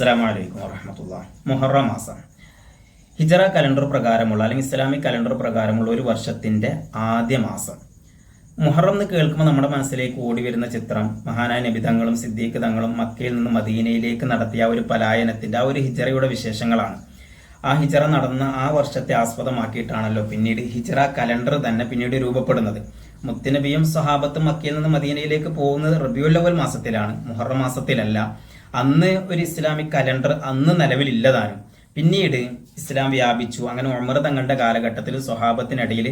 അസ്സാം വലൈക്കും വറഹമത്തുള്ള മുഹറം മാസം. ഹിജറ കലണ്ടർ പ്രകാരമുള്ള അല്ലെങ്കിൽ ഇസ്ലാമിക് കലണ്ടർ പ്രകാരമുള്ള ഒരു വർഷത്തിന്റെ ആദ്യ മാസം. മുഹറം എന്ന് കേൾക്കുമ്പോൾ നമ്മുടെ മനസ്സിലേക്ക് ഓടി വരുന്ന ചിത്രം മഹാനായ നബിതങ്ങളും സിദ്ദീഖ് തങ്ങളും മക്കയിൽ നിന്ന് മദീനയിലേക്ക് നടത്തിയ ഒരു പലായനത്തിന്റെ ആ ഒരു ഹിജറയുടെ വിശേഷങ്ങളാണ്. ആ ഹിജറ നടന്ന ആ വർഷത്തെ ആസ്പദമാക്കിയിട്ടാണല്ലോ പിന്നീട് ഹിജറ കലണ്ടർ തന്നെ പിന്നീട് രൂപപ്പെടുന്നത്. മുത്തനബിയും സഹാബത്തും മക്കയിൽ നിന്ന് മദീനയിലേക്ക് പോകുന്നത് റബിയുൽ അവൽ മാസത്തിലാണ്. മുഹറം മാസത്തിലല്ല. അന്ന് ഒരു ഇസ്ലാമിക് കലണ്ടർ അന്ന് നിലവിലില്ലതാണ് പിന്നീട് ഇസ്ലാം വ്യാപിച്ചു. അങ്ങനെ ഉമർ തങ്ങളുടെ കാലഘട്ടത്തിൽ സ്വഹാബത്തിനിടയിൽ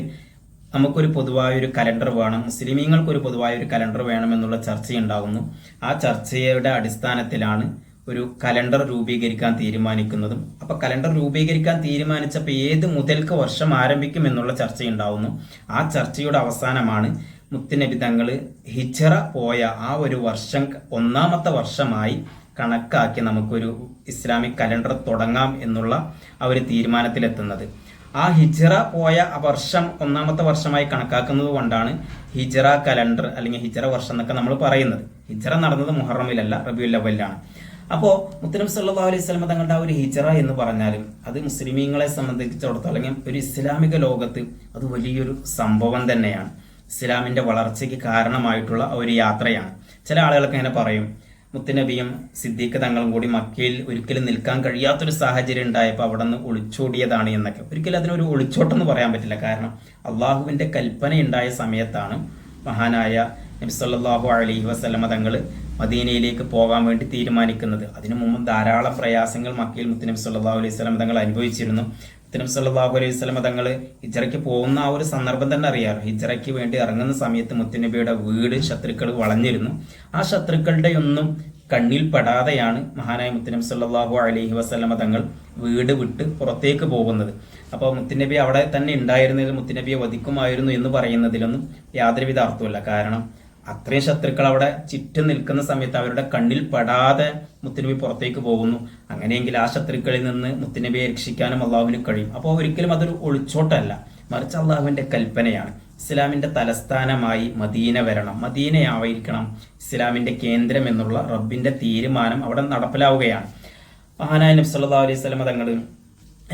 നമുക്കൊരു പൊതുവായ ഒരു കലണ്ടർ വേണം മുസ്ലിമീങ്ങൾക്ക് ഒരു പൊതുവായ ഒരു കലണ്ടർ വേണമെന്നുള്ള ചർച്ചയുണ്ടാകുന്നു. ആ ചർച്ചയുടെ അടിസ്ഥാനത്തിലാണ് ഒരു കലണ്ടർ രൂപീകരിക്കാൻ തീരുമാനിക്കുന്നതും. അപ്പൊ കലണ്ടർ രൂപീകരിക്കാൻ തീരുമാനിച്ചപ്പോൾ ഏത് മുതൽക്ക് വർഷം ആരംഭിക്കും എന്നുള്ള ചർച്ചയുണ്ടാവുന്നു. ആ ചർച്ചയുടെ അവസാനമാണ് മുത്തുനബി തങ്ങൾ ഹിജറ പോയ ആ ഒരു വർഷം ഒന്നാമത്തെ വർഷമായി കണക്കാക്കി നമുക്കൊരു ഇസ്ലാമിക് കലണ്ടർ തുടങ്ങാം എന്നുള്ള ആ ഒരു തീരുമാനത്തിലെത്തുന്നത്. ആ ഹിജറ പോയ വർഷം ഒന്നാമത്തെ വർഷമായി കണക്കാക്കുന്നത് കൊണ്ടാണ് ഹിജറ കലണ്ടർ അല്ലെങ്കിൽ ഹിജറ വർഷം എന്നൊക്കെ നമ്മൾ പറയുന്നത്. ഹിജറ നടന്നത് മുഹറമിലല്ല റബിയുൽ അവലിലാണ് അപ്പോൾ മുത്തനബി സല്ലാ അലൈഹി സ്വലമ തങ്ങളുടെ ആ ഒരു ഹിജറ എന്ന് പറഞ്ഞാലും അത് മുസ്ലിമീങ്ങളെ സംബന്ധിച്ചിടത്തോളം അല്ലെങ്കിൽ ഒരു ഇസ്ലാമിക ലോകത്ത് അത് വലിയൊരു സംഭവം തന്നെയാണ്. ഇസ്ലാമിന്റെ വളർച്ചയ്ക്ക് കാരണമായിട്ടുള്ള ഒരു യാത്രയാണ്. ചില ആളുകളൊക്കെ ഇങ്ങനെ പറയും മുത്തുനബിയും സിദ്ദീഖ് തങ്ങളും കൂടി മക്കയിൽ ഒരിക്കലും നിൽക്കാൻ കഴിയാത്തൊരു സാഹചര്യം ഉണ്ടായപ്പോൾ അവിടെ നിന്ന് ഒളിച്ചോടിയതാണ് എന്നൊക്കെ. ഒരിക്കലും അതിനൊരു ഒളിച്ചോട്ടം എന്ന് പറയാൻ പറ്റില്ല. കാരണം അള്ളാഹുവിന്റെ കൽപ്പന ഉണ്ടായ സമയത്താണ് മഹാനായ നബി സല്ലല്ലാഹു അലൈഹി വസല്ലമ തങ്ങൾ മദീനയിലേക്ക് പോകാൻ വേണ്ടി തീരുമാനിക്കുന്നത്. അതിനു മുമ്പ് ധാരാളം പ്രയാസങ്ങൾ മക്കയിൽ മുത്തനബി സല്ലല്ലാഹു അലൈഹി വസല്ലമ തങ്ങൾ അനുഭവിച്ചിരുന്നു. മുത്തുനബി സല്ലല്ലാഹു അലൈഹി വസല്ലമ തങ്ങൾ ഹിജ്റയ്ക്ക് പോകുന്ന ആ ഒരു സന്ദർഭം തന്നെ അറിയാറ്. ഹിജ്റയ്ക്ക് വേണ്ടി ഇറങ്ങുന്ന സമയത്ത് മുത്തുനബിയുടെ വീട് ശത്രുക്കൾ വളഞ്ഞിരുന്നു. ആ ശത്രുക്കളുടെ ഒന്നും കണ്ണിൽ പെടാതെയാണ് മഹാനായ മുത്തുനബി സല്ലല്ലാഹു അലൈഹി വസ്ലമ തങ്ങൾ വീട് വിട്ട് പുറത്തേക്ക് പോകുന്നത്. അപ്പോൾ മുത്തുനബി അവിടെ തന്നെ ഉണ്ടായിരുന്നതിൽ മുത്തുനബിയെ വധിക്കുമായിരുന്നു എന്ന് പറയുന്നതിലൊന്നും യാതൊരുവിധ അർത്ഥമില്ല കാരണം അത്രയും ശത്രുക്കൾ അവിടെ ചുറ്റും നിൽക്കുന്ന സമയത്ത് അവരുടെ കണ്ണിൽ പെടാതെ മുത്തുനബി പുറത്തേക്ക് പോകുന്നു. അങ്ങനെയെങ്കിൽ ആ ശത്രുക്കളിൽ നിന്ന് മുത്തുനബിയെ രക്ഷിക്കാനും അള്ളാഹുവിന് കഴിയും. അപ്പോൾ ഒരിക്കലും അതൊരു ഒളിച്ചോട്ടല്ല. മറിച്ച് അള്ളാഹുവിന്റെ കൽപ്പനയാണ്. ഇസ്ലാമിന്റെ തലസ്ഥാനമായി മദീന വരണം. മദീനയായിരിക്കണം ഇസ്ലാമിന്റെ കേന്ദ്രം എന്നുള്ള റബ്ബിന്റെ തീരുമാനം അവിടെ നടപ്പിലാവുകയാണ്. മഹാനായ നബി സല്ലല്ലാഹു അലൈഹി വസല്ലമ തങ്ങൾ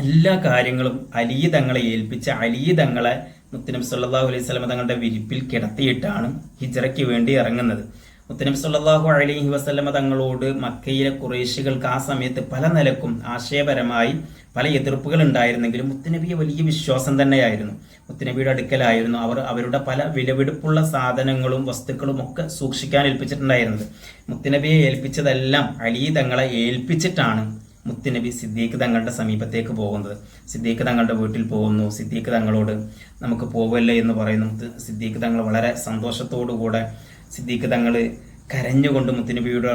എല്ലാ കാര്യങ്ങളും അലി തങ്ങളെ ഏൽപ്പിച്ച അലി തങ്ങളെ മുത്തനബി സല്ലല്ലാഹു അലൈഹി വസല്ലമ തങ്ങളുടെ വിരിപ്പിൽ കിടത്തിയിട്ടാണ് ഹിജറയ്ക്ക് വേണ്ടി ഇറങ്ങുന്നത്. മുത്തനബി സല്ലല്ലാഹു അലൈഹി വസ്ലമ തങ്ങളോട് മക്കയിലെ കുറേശികൾക്ക് ആ സമയത്ത് പല നിലക്കും ആശയപരമായി പല എതിർപ്പുകൾ ഉണ്ടായിരുന്നെങ്കിലും മുത്തനബിയെ വലിയ വിശ്വാസം തന്നെയായിരുന്നു. മുത്തനബിയുടെ അടുക്കലായിരുന്നു അവർ അവരുടെ പല വിലവെടുപ്പുള്ള സാധനങ്ങളും വസ്തുക്കളും ഒക്കെ സൂക്ഷിക്കാൻ ഏൽപ്പിച്ചിട്ടുണ്ടായിരുന്നത്. മുത്തനബിയെ ഏൽപ്പിച്ചതെല്ലാം അലി തങ്ങളെ ഏൽപ്പിച്ചിട്ടാണ്. മുത്തുനബി സിദ്ദീഖ് തങ്ങളുടെ സമീപത്തേക്ക് പോകുന്നത്. സിദ്ദീഖ് തങ്ങളുടെ വീട്ടിൽ പോകുന്നു. സിദ്ദീഖ് തങ്ങളോട് നമുക്ക് പോവല്ലേ എന്ന് പറയുന്നു. സിദ്ദീഖ് തങ്ങൾ വളരെ സന്തോഷത്തോടുകൂടെ സിദ്ദീഖ് തങ്ങൾ കരഞ്ഞുകൊണ്ട് മുത്തുനബിയുടെ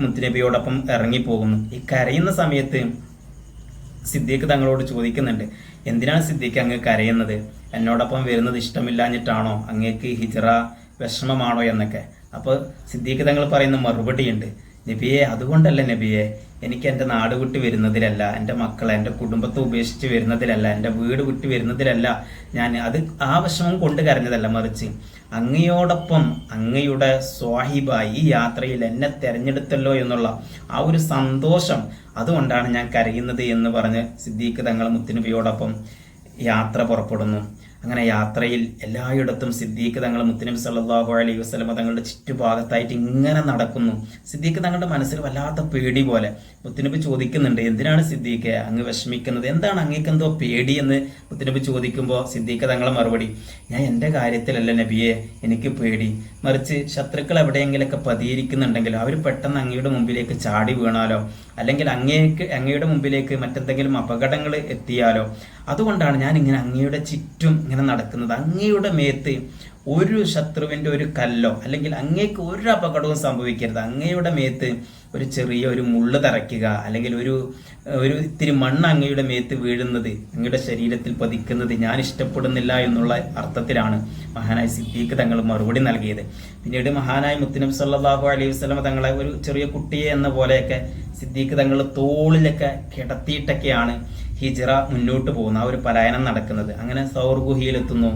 മുത്തുനബിയോടൊപ്പം ഇറങ്ങിപ്പോകുന്നു. ഈ കരയുന്ന സമയത്ത് സിദ്ദീഖ് തങ്ങളോട് ചോദിക്കുന്നുണ്ട് എന്തിനാണ് സിദ്ദീഖ് അങ്ങ് കരയുന്നത്? എന്നോടൊപ്പം വരുന്നത് ഇഷ്ടമില്ലാഞ്ഞിട്ടാണോ? അങ്ങേക്ക് ഹിജറ വിഷമമാണോ? എന്നൊക്കെ. അപ്പോൾ സിദ്ദീഖ് തങ്ങൾ പറയുന്ന മറുപടിയുണ്ട്. നബിയെ അതുകൊണ്ടല്ല നബിയെ എനിക്ക് എന്റെ നാട് വിട്ട് വരുന്നതിലല്ല എന്റെ മക്കളെ എന്റെ കുടുംബത്തെ ഉപേക്ഷിച്ച് വരുന്നതിലല്ല എന്റെ വീട് വിട്ട് വരുന്നതിലല്ല ഞാൻ അത് ആ വിഷമം കൊണ്ട് കരഞ്ഞതല്ല മറിച്ച് അങ്ങയോടൊപ്പം അങ്ങയുടെ സ്വാഹിബായി ഈ യാത്രയിൽ എന്നെ തിരഞ്ഞെടുത്തല്ലോ എന്നുള്ള ആ ഒരു സന്തോഷം അതുകൊണ്ടാണ് ഞാൻ കരയുന്നത് എന്ന് പറഞ്ഞ് സിദ്ദീഖ് തങ്ങൾ മുത്തുനബിയോടൊപ്പം യാത്ര പുറപ്പെടുന്നു. അങ്ങനെ യാത്രയിൽ എല്ലായിടത്തും സിദ്ദീഖ് തങ്ങൾ മുത്തനബി സല്ലാഹു അലൈഹി വസ്ലമ തങ്ങളുടെ ചുറ്റുഭാഗത്തായിട്ട് ഇങ്ങനെ നടക്കുന്നു. സിദ്ദീഖ് തങ്ങളുടെ മനസ്സിൽ വല്ലാത്ത പേടി പോലെ മുത്തനബി ചോദിക്കുന്നുണ്ട് എന്തിനാണ് സിദ്ദീഖ് അങ്ങ് വിഷമിക്കുന്നത്? എന്താണ് അങ്ങേക്ക് എന്തോ പേടി എന്ന് മുത്തനബി ചോദിക്കുമ്പോൾ സിദ്ദീഖ് തങ്ങളെ മറുപടി ഞാൻ എന്റെ കാര്യത്തിലല്ല നബിയെ എനിക്ക് പേടി. മറിച്ച് ശത്രുക്കൾ എവിടെയെങ്കിലൊക്കെ പതിയിരിക്കുന്നുണ്ടെങ്കിലോ അവർ പെട്ടെന്ന് അങ്ങയുടെ മുമ്പിലേക്ക് ചാടി വീണാലോ? അല്ലെങ്കിൽ അങ്ങേക്ക് അങ്ങയുടെ മുമ്പിലേക്ക് മറ്റെന്തെങ്കിലും അപകടങ്ങൾ എത്തിയാലോ? അതുകൊണ്ടാണ് ഞാൻ ഇങ്ങനെ അങ്ങയുടെ ചുറ്റും ഇങ്ങനെ നടക്കുന്നത്. അങ്ങയുടെ മേത്ത് ഒരു ശത്രുവിന്റെ ഒരു കല്ലോ അല്ലെങ്കിൽ അങ്ങേക്ക് ഒരു അപകടവും സംഭവിക്കരുത്. അങ്ങയുടെ മേത്ത് ഒരു ചെറിയ ഒരു മുള്ള് തറയ്ക്കുക അല്ലെങ്കിൽ ഒരു ഒരു ഇത്തിരി മണ്ണ് അങ്ങയുടെ മേത്ത് വീഴുന്നത് അങ്ങയുടെ ശരീരത്തിൽ പതിക്കുന്നത് ഞാൻ ഇഷ്ടപ്പെടുന്നില്ല എന്നുള്ള അർത്ഥത്തിലാണ് മഹാനായ സിദ്ദീഖ് തങ്ങൾ മറുപടി നൽകിയത്. പിന്നീട് മഹാനായ മുത്തനബ് സല്ലാഹു അലൈഹി വസ്ലമ തങ്ങളെ ഒരു ചെറിയ കുട്ടിയെ എന്ന പോലെയൊക്കെ സിദ്ദീഖ് തങ്ങൾ തോളിലൊക്കെ കിടത്തിയിട്ടൊക്കെയാണ് ഹിജറ മുന്നോട്ട് പോകുന്നു. ആ ഒരു പലായനം നടക്കുന്നത്. അങ്ങനെ സൗർ ഗുഹയിലെത്തുന്നു.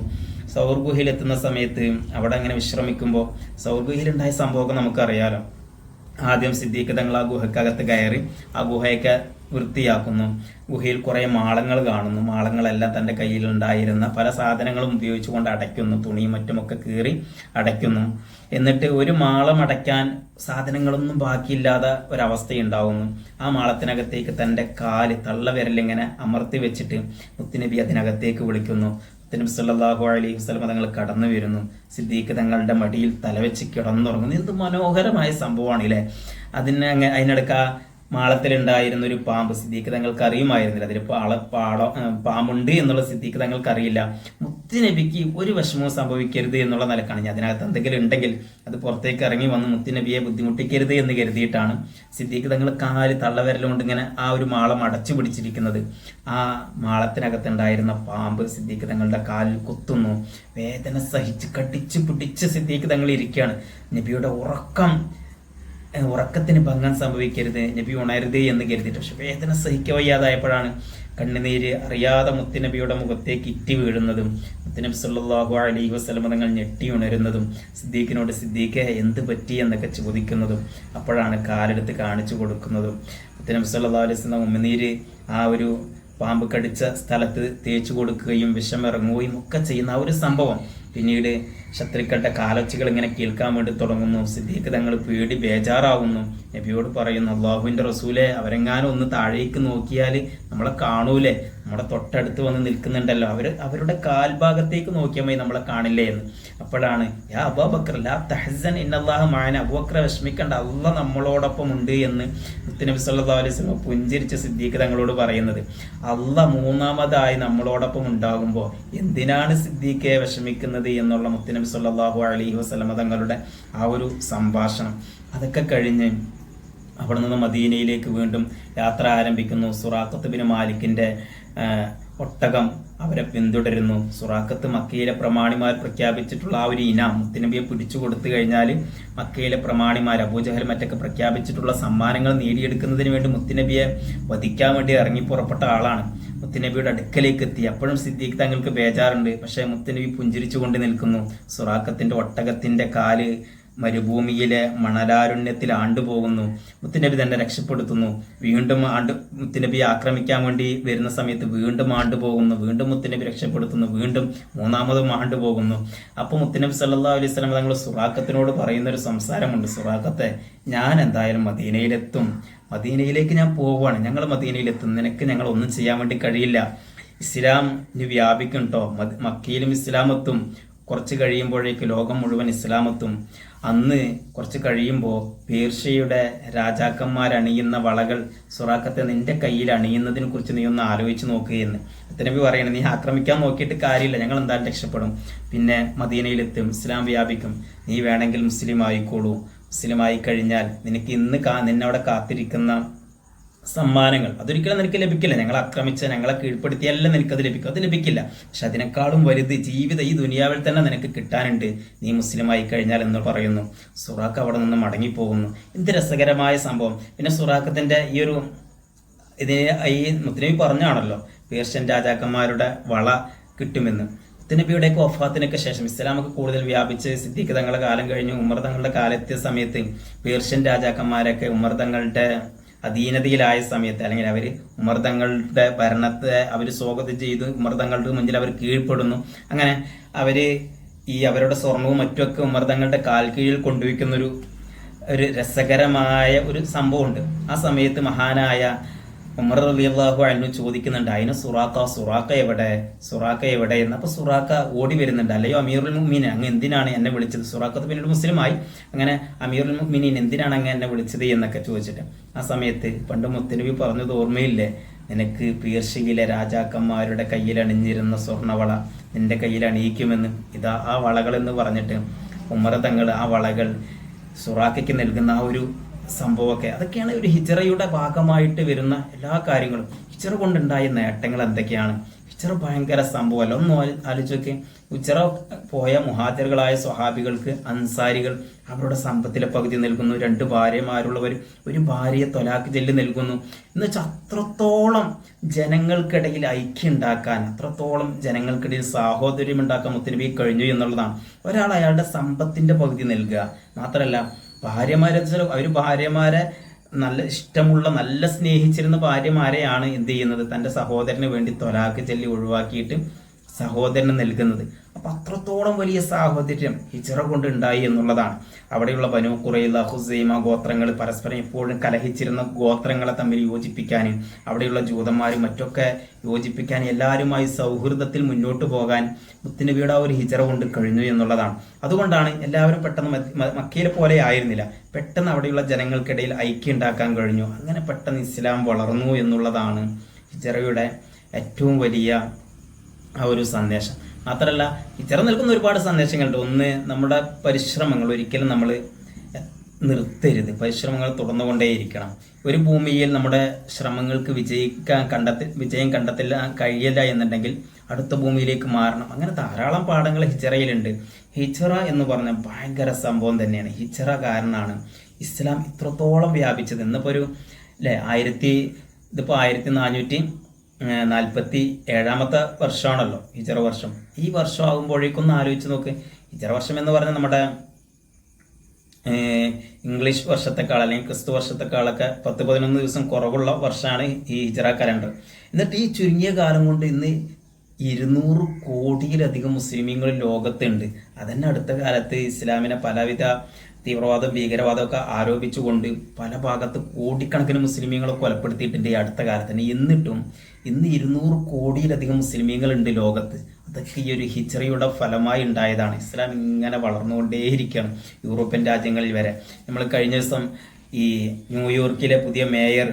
സൗർ ഗുഹയിലെത്തുന്ന സമയത്ത് അവിടെ അങ്ങനെ വിശ്രമിക്കുമ്പോൾ സൗർ ഗുഹയിലുണ്ടായ സംഭവമൊക്കെ നമുക്കറിയാലോ. ആദ്യം സിദ്ദീഖ് തങ്ങൾ ആ ഗുഹക്കകത്ത് കയറി ആ ഗുഹയൊക്കെ വൃത്തിയാക്കുന്നു. ഗുഹയിൽ കുറേ മാളങ്ങൾ കാണുന്നു. മാളങ്ങളെല്ലാം തന്റെ കയ്യിലുണ്ടായിരുന്ന പല സാധനങ്ങളും ഉപയോഗിച്ചുകൊണ്ട് അടയ്ക്കുന്നു. തുണിയും മറ്റുമൊക്കെ കീറി അടയ്ക്കുന്നു. എന്നിട്ട് ഒരു മാളം അടയ്ക്കാൻ സാധനങ്ങളൊന്നും ബാക്കിയില്ലാതെ ഒരവസ്ഥയുണ്ടാവുന്നു. ആ മാളത്തിനകത്തേക്ക് തന്റെ കാൽ തള്ളവിരലിങ്ങനെ അമർത്തി വെച്ചിട്ട് മുത്തുനബി അതിനകത്തേക്ക് വിളിക്കുന്നു. മുത്തനബി സല്ലാഹു അലൈഹി വസല്ലം തങ്ങൾ കടന്നു വരുന്നു. സിദ്ദീഖ് തങ്ങളുടെ മടിയിൽ തലവെച്ച് കിടന്നുറങ്ങുന്നു. എന്ത് മനോഹരമായ സംഭവമാണ് ഇല്ലേ അതിന് അതിനിടക്ക് മാളത്തിലുണ്ടായിരുന്ന ഒരു പാമ്പ് സിദ്ദീഖ് തങ്ങൾക്ക് അറിയുമായിരുന്നില്ല അതിൽ പാള പാടോ പാമ്പുണ്ട് എന്നുള്ള സിദ്ദീഖ് തങ്ങൾക്ക് അറിയില്ല മുത്തുനബിക്ക് ഒരു വിഷമവും സംഭവിക്കരുത് എന്നുള്ള നിലക്കാണ്. ഞാൻ അതിനകത്ത് എന്തെങ്കിലും ഉണ്ടെങ്കിൽ അത് പുറത്തേക്ക് ഇറങ്ങി വന്ന് മുത്തുനബിയെ ബുദ്ധിമുട്ടിക്കരുത് എന്ന് കരുതിയിട്ടാണ് സിദ്ദീഖ് തങ്ങൾ കാൽ തള്ളവരലുകൊണ്ട് ഇങ്ങനെ ആ ഒരു മാളം അടച്ചു പിടിച്ചിരിക്കുന്നത്. ആ മാളത്തിനകത്തുണ്ടായിരുന്ന പാമ്പ് സിദ്ദീഖ് തങ്ങളുടെ കാലിൽ കുത്തുന്നു. വേദന സഹിച്ച് കടിച്ചു പിടിച്ച് സിദ്ദീഖ് തങ്ങൾ ഇരിക്കുകയാണ്. നബിയുടെ ഉറക്കം ഉറക്കത്തിന് ഭംഗം സംഭവിക്കരുത് നബി ഉണരുത് എന്ന് കരുതിയിട്ട്. പക്ഷെ വേദന സഹിക്ക വയ്യാതായപ്പോഴാണ് കണ്ണുനീര് അറിയാതെ മുത്തുനബിയുടെ മുഖത്തേക്ക് ഇറ്റി വീഴുന്നതും മുത്തുനബി സല്ലാഹു അലൈഹി വസല്ലം തങ്ങൾ ഞെട്ടി ഉണരുന്നതും സിദ്ദീഖിനോട് സിദ്ദീഖെ എന്ത് പറ്റി? എന്നൊക്കെ ചോദിക്കുന്നതും അപ്പോഴാണ് കാലെടുത്ത് കാണിച്ചു കൊടുക്കുന്നതും. മുത്തുനബി സല്ലാ അലൈഹി വസല്ലം ഉമ്മനീര് ആ ഒരു പാമ്പ് കടിച്ച സ്ഥലത്ത് തേച്ചു കൊടുക്കുകയും വിഷം ഇറങ്ങുകയും ഒക്കെ ചെയ്യുന്ന ആ ഒരു സംഭവം. പിന്നീട് ശത്രുക്കളുടെ കാലൊച്ചകൾ ഇങ്ങനെ കേൾക്കാൻ വേണ്ടി തുടങ്ങുന്നു. സിദ്ദീഖ് തങ്ങൾ പേടി ബേജാറാവുന്നു. നബിയോട് പറയുന്നു അള്ളാഹുവിന്റെ റസൂലെ അവരെങ്ങാനും ഒന്ന് താഴേക്ക് നോക്കിയാൽ നമ്മളെ കാണൂലേ? നമ്മുടെ തൊട്ടടുത്ത് വന്ന് നിൽക്കുന്നുണ്ടല്ലോ. അവർ അവരുടെ കാൽഭാഗത്തേക്ക് നോക്കിയാൽ മതി നമ്മളെ കാണില്ലേ എന്ന്. അപ്പോഴാണ് യാ അബൂബക്കർ ലാ തഹസൻ ഇന്നല്ലാഹു മാന അബൂബക്കർ വിഷമിക്കണ്ട അല്ല നമ്മളോടൊപ്പം ഉണ്ട് എന്ന് മുത്തുനബി സല്ലല്ലാഹു അലൈഹി വസല്ലം പുഞ്ചിരിച്ച സിദ്ദീഖ് തങ്ങളോട് പറയുന്നത്. അല്ല മൂന്നാമതായി നമ്മളോടൊപ്പം ഉണ്ടാകുമ്പോൾ എന്തിനാണ് സിദ്ദീഖെ വിഷമിക്കുന്നത്? എന്നുള്ള മുത്തുനബി സല്ലല്ലാഹു അലൈഹി വസ്ലമ തങ്ങളുടെ ആ ഒരു സംഭാഷണം. അതൊക്കെ കഴിഞ്ഞ് അവിടെ നിന്ന് മദീനയിലേക്ക് വീണ്ടും യാത്ര ആരംഭിക്കുന്നു. സുറാഖത്ത് ബിൻ മാലിക്കിന്റെ ഒട്ടകം അവരെ പിന്തുടരുന്നു. സുറാഖത്ത് മക്കയിലെ പ്രമാണിമാർ പ്രഖ്യാപിച്ചിട്ടുള്ള ആ ഒരു ഇനാം മുത്തുനബിയെ പിടിച്ചു കൊടുത്തു കഴിഞ്ഞാൽ മക്കയിലെ പ്രമാണിമാർ അബൂജഹൽ മറ്റൊക്കെ പ്രഖ്യാപിച്ചിട്ടുള്ള സമ്മാനങ്ങൾ നേടിയെടുക്കുന്നതിന് വേണ്ടി മുത്തുനബിയെ വധിക്കാൻ വേണ്ടി ഇറങ്ങി പുറപ്പെട്ട ആളാണ്. മുത്തുനബിയുടെ അടുക്കലേക്ക് എത്തി അപ്പോഴും സിദ്ദീഖ് തങ്ങൾക്ക് ബേജാറുണ്ട്. പക്ഷേ മുത്തനബി പുഞ്ചിരിച്ചുകൊണ്ട് നിൽക്കുന്നു. സുറാഖത്തിന്റെ ഒട്ടകത്തിന്റെ കാൽ മരുഭൂമിയിലെ മണലാരുണ്യത്തിൽ ആണ്ടുപോകുന്നു. മുത്തുനബി തന്നെ രക്ഷപ്പെടുത്തുന്നു. വീണ്ടും ആണ്ട് മുത്തുനബിയെ ആക്രമിക്കാൻ വേണ്ടി വരുന്ന സമയത്ത് വീണ്ടും ആണ്ടുപോകുന്നു. വീണ്ടും മുത്തുനബി രക്ഷപ്പെടുത്തുന്നു. വീണ്ടും മൂന്നാമതും ആണ്ടുപോകുന്നു. അപ്പോൾ മുത്തുനബി സല്ലാ അലൈഹി സ്വലം തങ്ങൾ സുറാഖത്തിനോട് പറയുന്ന ഒരു സംസാരമുണ്ട്. സുറാഖത്തെ ഞാൻ എന്തായാലും മദീനയിലെത്തും. മദീനയിലേക്ക് ഞാൻ പോവുകയാണ്. ഞങ്ങൾ മദീനയിൽ എത്തും നിനക്ക് ഞങ്ങൾ ഒന്നും ചെയ്യാൻ വേണ്ടി കഴിയില്ല. ഇസ്ലാം വ്യാപിക്കും കേട്ടോ മക്കയിലും ഇസ്ലാമത്തും കുറച്ച് കഴിയുമ്പോഴേക്ക് ലോകം മുഴുവൻ ഇസ്ലാമത്തും അന്ന് കുറച്ച് കഴിയുമ്പോൾ പേർഷ്യയുടെ രാജാക്കന്മാരണിയുന്ന വളകൾ സുറാഖത്തെ നിന്റെ കയ്യിൽ അണിയുന്നതിനെ കുറിച്ച് നീ ഒന്ന് ആലോചിച്ച് നോക്കുകയെന്ന് നബി പറയണം നീ ആക്രമിക്കാൻ നോക്കിയിട്ട് കാര്യമില്ല. ഞങ്ങൾ എന്തായാലും രക്ഷപ്പെടും. പിന്നെ മദീനയിലെത്തും. ഇസ്ലാം വ്യാപിക്കും. നീ വേണമെങ്കിൽ മുസ്ലിം ആയിക്കോളൂ. മുസ്ലിം ആയി കഴിഞ്ഞാൽ നിനക്ക് ഇന്ന് കാ നിന്നവിടെ കാത്തിരിക്കുന്ന സമ്മാനങ്ങൾ അതൊരിക്കലും നിനക്ക് ലഭിക്കില്ല. ഞങ്ങളെ ആക്രമിച്ച ഞങ്ങളെ കീഴ്പ്പെടുത്തിയല്ല നിനക്കത് ലഭിക്കും. അത് ലഭിക്കില്ല. പക്ഷെ അതിനേക്കാളും വലുത് ജീവിതം ഈ ദുനിയാവിൽ തന്നെ നിനക്ക് കിട്ടാനുണ്ട്. നീ മുസ്ലിമായി കഴിഞ്ഞാൽ എന്ന് പറയുന്നു. സുറാഖ് അവിടെ നിന്ന് മടങ്ങിപ്പോകുന്നു. എന്ത് രസകരമായ സംഭവം. പിന്നെ സുറാഖത്തിന്റെ ഈ ഒരു ഇതിന് ഈ മുത്തനബി പറഞ്ഞാണല്ലോ പേർഷ്യൻ രാജാക്കന്മാരുടെ വള കിട്ടുമെന്ന്. മുത്തനബിയുടെയൊക്കെ ഒഫാത്തിനൊക്കെ ശേഷം ഇസ്ലാമൊക്കെ കൂടുതൽ വ്യാപിച്ച് സിദ്ദീഖ് തങ്ങളുടെ കാലം കഴിഞ്ഞ് ഉമർ തങ്ങളുടെ കാലത്തെ സമയത്ത് പേർഷ്യൻ രാജാക്കന്മാരൊക്കെ ഉമർ തങ്ങളുടെ അധീനതയിലായ സമയത്ത് അല്ലെങ്കിൽ അവർ ഉമർ തങ്ങളുടെ ഭരണത്തെ അവർ സ്വാഗതം ചെയ്ത് ഉമർ തങ്ങളുടെ മുന്നിൽ അവർ കീഴ്പ്പെടുന്നു. അങ്ങനെ അവർ ഈ അവരുടെ സ്വർണവും മറ്റുമൊക്കെ ഉമർ തങ്ങളുടെ കാൽ കീഴിൽ കൊണ്ടുവയ്ക്കുന്നൊരു ഒരു രസകരമായ ഒരു സംഭവമുണ്ട്. ആ സമയത്ത് മഹാനായ ഉമർ അലി അള്ളാഹു അൻഹു ചോദിക്കുന്നുണ്ട് അതിന് സുറാക്ക സുറാക്ക എവിടെ? സുറാക്ക എവിടെ? എന്ന്. അപ്പൊ സുറാക്ക ഓടി വരുന്നുണ്ട്. അല്ലയോ അമീറുൽ മുഹ്മീൻ അങ്ങ് എന്തിനാണ് എന്നെ വിളിച്ചത്? സുറാക്കത്ത് പിന്നീട് മുസ്ലിമായി. അങ്ങനെ അമീറുൽ മുഹ്മീൻ എന്തിനാണ് അങ്ങ് എന്നെ വിളിച്ചത്? എന്നൊക്കെ ചോദിച്ചിട്ട്. ആ സമയത്ത് പണ്ട് മുത്തനബി പറഞ്ഞത് ഓർമ്മയില്ലേ? നിനക്ക് പീർഷികിലെ രാജാക്കന്മാരുടെ കയ്യിൽ അണിഞ്ഞിരുന്ന സ്വർണവള നിന്റെ കയ്യിൽ അണിയിക്കുമെന്ന്. ഇതാ ആ വളകൾ എന്ന് പറഞ്ഞിട്ട് ഉമർ തങ്ങൾ ആ വളകൾ സുറാഖയ്ക്ക് നൽകുന്ന ആ ഒരു സംഭവമൊക്കെ. അതൊക്കെയാണ് ഒരു ഹിജറയുടെ ഭാഗമായിട്ട് വരുന്ന എല്ലാ കാര്യങ്ങളും. ഹിജറ കൊണ്ടുണ്ടായ നേട്ടങ്ങൾ എന്തൊക്കെയാണ്? ഹിജറ ഭയങ്കര സംഭവമല്ല. ഒന്ന് ആലോചിച്ചൊക്കെ. ആലോചിച്ച് ഹിജറ പോയ മുഹാജറുകളായ സ്വഹാബികൾക്ക് അൻസാരികൾ അവരുടെ സമ്പത്തിലെ പകുതി നൽകുന്നു. രണ്ട് ഭാര്യമാരുള്ളവർ ഒരു ഭാര്യയെ തൊലാക്ക് ചെല്ല് നൽകുന്നു. എന്ന് വെച്ചാൽ അത്രത്തോളം ജനങ്ങൾക്കിടയിൽ ഐക്യം ഉണ്ടാക്കാൻ അത്രത്തോളം ജനങ്ങൾക്കിടയിൽ സാഹോദര്യം ഉണ്ടാക്കാൻ മുത്തനബി കഴിഞ്ഞു എന്നുള്ളതാണ്. ഒരാൾ അയാളുടെ സമ്പത്തിന്റെ പകുതി നൽകുക. മാത്രമല്ല ഭാര്യമാരെ അവർ ഭാര്യമാരെ നല്ല ഇഷ്ടമുള്ള നല്ല സ്നേഹിച്ചിരുന്ന ഭാര്യമാരെയാണ് എന്ത് ചെയ്യുന്നത്? തന്റെ സഹോദരന് വേണ്ടി തൊലാക്ക് ചൊല്ലി ഒഴിവാക്കിയിട്ട് സഹോദരന് നൽകുന്നത്. അപ്പൊ അത്രത്തോളം വലിയ സാഹോദര്യം ഹിജറ കൊണ്ട് ഉണ്ടായി എന്നുള്ളതാണ്. അവിടെയുള്ള ബനു കുറയില ഹുസൈമ ഗോത്രങ്ങൾ പരസ്പരം എപ്പോഴും കലഹിച്ചിരുന്ന ഗോത്രങ്ങളെ തമ്മിൽ യോജിപ്പിക്കാൻ അവിടെയുള്ള ജൂതന്മാരും മറ്റൊക്കെ യോജിപ്പിക്കാൻ എല്ലാവരുമായി സൗഹൃദത്തിൽ മുന്നോട്ട് പോകാൻ മുത്തുനബിയുടെ ഒരു ഹിജറ കൊണ്ട് കഴിഞ്ഞു എന്നുള്ളതാണ്. അതുകൊണ്ടാണ് എല്ലാവരും പെട്ടെന്ന് മക്കയിലെ പോലെ ആയിരുന്നില്ല. പെട്ടെന്ന് അവിടെയുള്ള ജനങ്ങൾക്കിടയിൽ ഐക്യം ഉണ്ടാക്കാൻ കഴിഞ്ഞു. അങ്ങനെ പെട്ടെന്ന് ഇസ്ലാം വളർന്നു എന്നുള്ളതാണ് ഹിജറയുടെ ഏറ്റവും വലിയ ആ ഒരു സന്ദേശം. മാത്രമല്ല ഇത്തരം നിൽക്കുന്ന ഒരുപാട് സന്ദേശങ്ങളുണ്ട്. ഒന്ന് നമ്മുടെ പരിശ്രമങ്ങൾ ഒരിക്കലും നമ്മൾ നിർത്തരുത്. പരിശ്രമങ്ങൾ തുടർന്നുകൊണ്ടേയിരിക്കണം. ഒരു ഭൂമിയിൽ നമ്മുടെ ശ്രമങ്ങൾക്ക് വിജയിക്കാൻ കണ്ടെത്തി വിജയം കണ്ടെത്തില്ല കഴിയില്ല എന്നുണ്ടെങ്കിൽ അടുത്ത ഭൂമിയിലേക്ക് മാറണം. അങ്ങനെ ധാരാളം പാഠങ്ങൾ ഹിജറയിലുണ്ട് ഹിജറ എന്ന് പറഞ്ഞ ഭയങ്കര സംഭവം തന്നെയാണ്. ഹിജറ കാരണമാണ് ഇസ്ലാം ഇത്രത്തോളം വ്യാപിച്ചത്. ഇന്നിപ്പോൾ ഒരു അല്ലേ ആയിരത്തി ഇതിപ്പോൾ ആയിരത്തി നാനൂറ്റി നാൽപ്പത്തി ഏഴാമത്തെ വർഷമാണല്ലോ ഹിജറ വർഷം. ഈ വർഷം ആകുമ്പോഴേക്കൊന്ന് ആലോചിച്ച് നോക്ക്. ഹിജറ വർഷം എന്ന് പറഞ്ഞാൽ നമ്മുടെ ഇംഗ്ലീഷ് വർഷത്തെക്കാൾ അല്ലെങ്കിൽ ക്രിസ്തു വർഷത്തെക്കാളൊക്കെ പത്ത് പതിനൊന്ന് ദിവസം കുറവുള്ള വർഷമാണ് ഈ ഹിജറ കലണ്ടർ. എന്നിട്ട് ഈ ചുരുങ്ങിയ കാലം കൊണ്ട് ഇന്ന് ഇരുന്നൂറ് കോടിയിലധികം മുസ്ലിമീങ്ങൾ ലോകത്തുണ്ട്. അതന്നെ അടുത്ത കാലത്ത് ഇസ്ലാമിനെ പലവിധ തീവ്രവാദം ഭീകരവാദമൊക്കെ ആരോപിച്ചുകൊണ്ട് പല ഭാഗത്ത് കോടിക്കണക്കിന് മുസ്ലിമീങ്ങളെ കൊലപ്പെടുത്തിയിട്ടുണ്ട് ഈ അടുത്ത കാലത്ത്. തന്നെ എന്നിട്ടും ഇന്ന് ഇരുന്നൂറ് കോടിയിലധികം മുസ്ലിമീങ്ങളുണ്ട് ലോകത്ത്. അതൊക്കെ ഈ ഒരു ഹിച്ചറിയുടെ ഫലമായി ഉണ്ടായതാണ്. ഇസ്ലാം ഇങ്ങനെ വളർന്നുകൊണ്ടേയിരിക്കുകയാണ് യൂറോപ്യൻ രാജ്യങ്ങളിൽ വരെ. നമ്മൾ കഴിഞ്ഞ ദിവസം ഈ ന്യൂയോർക്കിലെ പുതിയ മേയർ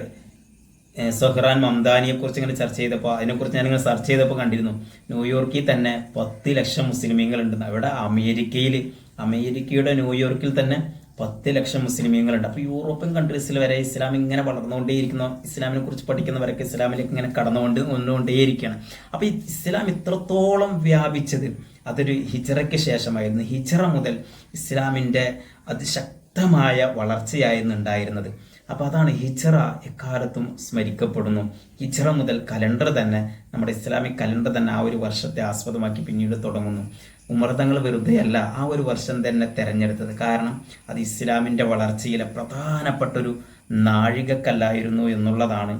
സൊഹ്റാൻ മംദാനിയെ കുറിച്ച് ഇങ്ങനെ ചർച്ച ചെയ്തപ്പോൾ അതിനെക്കുറിച്ച് ഞാൻ ഇങ്ങനെ സെർച്ച് ചെയ്തപ്പോൾ കണ്ടിരുന്നു. ന്യൂയോർക്കിൽ തന്നെ പത്ത് ലക്ഷം മുസ്ലിമീങ്ങളുണ്ടെന്ന് അവിടെ അമേരിക്കയിൽ അമേരിക്കയുടെ ന്യൂയോർക്കിൽ തന്നെ പത്ത് ലക്ഷം മുസ്ലിമീങ്ങളുണ്ട്. അപ്പോൾ യൂറോപ്യൻ കൺട്രീസിൽ വരെ ഇസ്ലാം ഇങ്ങനെ വളർന്നുകൊണ്ടേയിരിക്കുന്നു. ഇസ്ലാമിനെ കുറിച്ച് പഠിക്കുന്നവരൊക്കെ ഇസ്ലാമിലേക്ക് ഇങ്ങനെ കടന്നുകൊണ്ട് വന്നുകൊണ്ടേയിരിക്കുകയാണ് അപ്പോൾ ഈ ഇസ്ലാം ഇത്രത്തോളം വ്യാപിച്ചത് അതൊരു ഹിജറയ്ക്ക് ശേഷമായിരുന്നു. ഹിജറ മുതൽ ഇസ്ലാമിന്റെ അതിശക്തമായ വളർച്ചയായിരുന്നു ഉണ്ടായിരുന്നത് അപ്പോൾ അതാണ് ഹിജറ എക്കാലത്തും സ്മരിക്കപ്പെടുന്നു. ഹിജറ മുതൽ കലണ്ടർ തന്നെ നമ്മുടെ ഇസ്ലാമിക് കലണ്ടർ തന്നെ ആ ഒരു വർഷത്തെ ആസ്പദമാക്കി പിന്നീട് തുടങ്ങുന്നു. ഉമർതങ്ങൾ വെറുതെയല്ല ആ ഒരു വർഷം തന്നെ തിരഞ്ഞെടുത്തത്. കാരണം അത് ഇസ്ലാമിന്റെ വളർച്ചയിലെ പ്രധാനപ്പെട്ടൊരു നാഴികക്കല്ലായിരുന്നു എന്നുള്ളതാണ്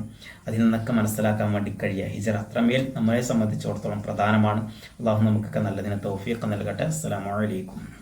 അതിൽ നിന്നൊക്കെ മനസ്സിലാക്കാൻ വേണ്ടി കഴിയുക. ഹിജറ അത്രമേൽ നമ്മളെ സംബന്ധിച്ചിടത്തോളം പ്രധാനമാണ്. അള്ളാഹു നമുക്കൊക്കെ നല്ലതിന് തൗഫീഖ് നൽകട്ടെ. അസ്സലാമു അലൈക്കും.